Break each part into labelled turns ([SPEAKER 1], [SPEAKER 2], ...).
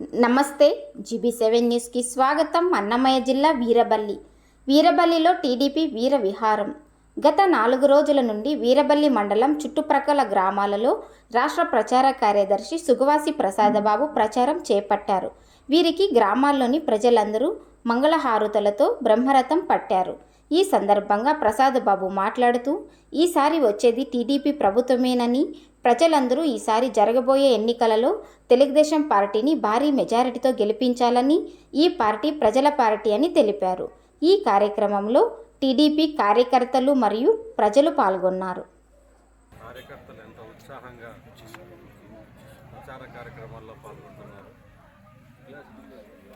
[SPEAKER 1] నమస్తే GB seven న్యూస్కి స్వాగతం అన్నమయ్య జిల్లా వీరబల్లి. వీరబల్లిలో టీడీపీ వీర విహారం. గత నాలుగు రోజుల నుండి వీరబల్లి మండలం చుట్టుప్రక్కల గ్రామాలలో రాష్ట్ర ప్రచార కార్యదర్శి సుగవాసి ప్రసాదబాబు ప్రచారం చేపట్టారు. వీరికి గ్రామాల్లోని ప్రజలందరూ మంగళహారుతలతో బ్రహ్మరథం పట్టారు. ఈ సందర్భంగా ప్రసాదబాబు మాట్లాడుతూ ఈసారి వచ్చేది టీడీపీ ప్రభుత్వమేనని ప్రజలందరూ ఈసారి జరగబోయే ఎన్నికలలో తెలుగుదేశం పార్టీని భారీ మెజారిటీతో గెలిపించాలని ఈ పార్టీ ప్రజల పార్టీ అని తెలిపారు. ఈ కార్యక్రమంలో టీడీపీ కార్యకర్తలు మరియు ప్రజలు పాల్గొన్నారు.
[SPEAKER 2] కార్యకర్తలు ఎంతో ఉత్సాహంగా ప్రచార కార్యక్రమాల్లో పాల్గొంటున్నారు.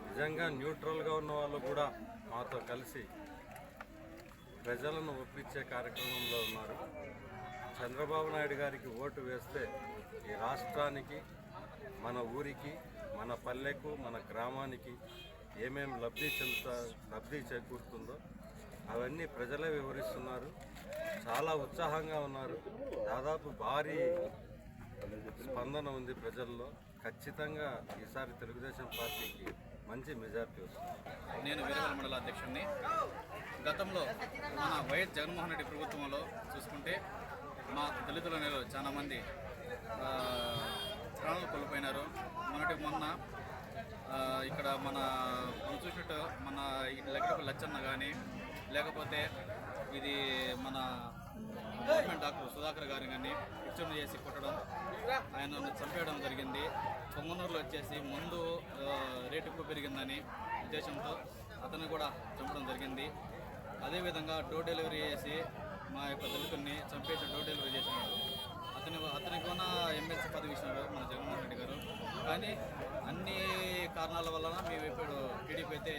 [SPEAKER 2] నిజంగా న్యూట్రల్గా ఉన్న వాళ్ళు కూడా మాతో కలిసి ప్రజలను ఒప్పించే కార్యక్రమంలో ఉన్నారు. చంద్రబాబు నాయుడు గారికి ఓటు వేస్తే ఈ రాష్ట్రానికి మన ఊరికి మన పల్లెకు మన గ్రామానికి ఏమేమి లబ్ధి చెందుతా లబ్ధి చేకూరుతుందో అవన్నీ ప్రజలే వివరిస్తున్నారు. చాలా ఉత్సాహంగా ఉన్నారు. దాదాపు భారీ స్పందన ఉంది ప్రజల్లో. ఖచ్చితంగా ఈసారి తెలుగుదేశం పార్టీకి మంచి మెజార్టీ వస్తుంది.
[SPEAKER 3] నేను వీరవల మండల అధ్యక్షుడిని. గతంలో మన వైఎస్ జగన్మోహన్ రెడ్డి ప్రభుత్వంలో చూసుకుంటే మా దళితుల చాలా చాలామంది ప్రాణాలు కోల్పోయినారు. మొన్నటి మొన్న ఇక్కడ మన మనం చూసినట్టు మన ఈ లచ్చన్న కానీ లేకపోతే ఇది మన గవర్నమెంట్ డాక్టర్ సుధాకర్ గారు కానీ హెచ్చరిక చేసి కొట్టడం ఆయన చంపేయడం జరిగింది. పొంగనూరులో వచ్చేసి ముందు రేటు ఎక్కువ పెరిగిందని ఉద్దేశంతో అతను కూడా చంపడం జరిగింది. అదేవిధంగా డోర్ డెలివరీ చేసి మా యొక్క దళితుల్ని చంపేసి డోర్ డెలివరీ చేసినాడు. అతని అతనికి కూడా ఎమ్మెల్సీ పదవి ఇచ్చినారు మన జగన్మోహన్ రెడ్డి గారు. కానీ అన్ని కారణాల వలన మేము ఇప్పుడు టీడీపీ అయితే